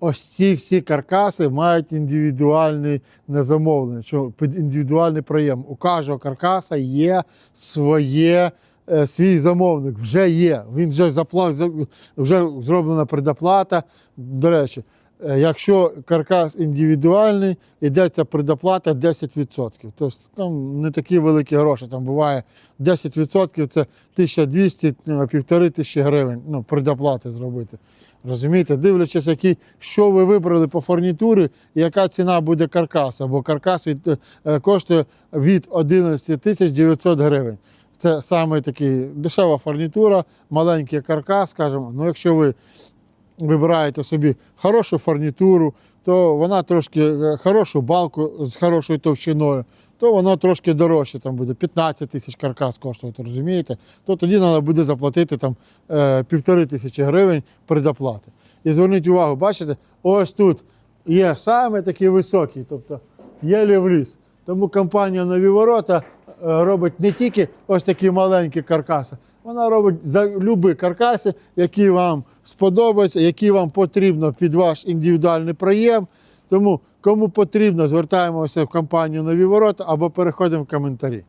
Ось ці всі каркаси мають індивідуальне не замовлення, що індивідуальний проєм. У кожного каркаса є своє, е, свій замовник, вже є. Він вже запла... вже зроблена предоплата. До речі, якщо каркас індивідуальний, йдеться предоплата 10%. Тобто там не такі великі гроші. Там буває 10% це 1200, ну, півтори тисячі гривень. Ну, предоплати зробити. Розумієте, дивлячись, які, що ви вибрали по фурнітурі, яка ціна буде каркаса, бо каркас від, е, коштує від 11 тисяч 900 гривень. Це саме такий дешева фурнітура, маленький каркас, скажімо. Ну, якщо ви вибираєте собі хорошу фурнітуру, то вона трошки е, хорошу балку з хорошою товщиною, то воно трошки дорожче там буде, 15 тисяч каркас коштувати, розумієте? То тоді треба буде заплатити там е, півтори тисячі гривень предоплати. І зверніть увагу, бачите, ось тут є саме такі високі, тобто єлі в ліс. Тому компанія Нові Ворота робить не тільки ось такі маленькі каркаси, вона робить за любі каркаси, які вам сподобаються, які вам потрібно під ваш індивідуальний проєм. Тому кому потрібно, звертаємося в компанію Нові Ворота або переходимо в коментарі.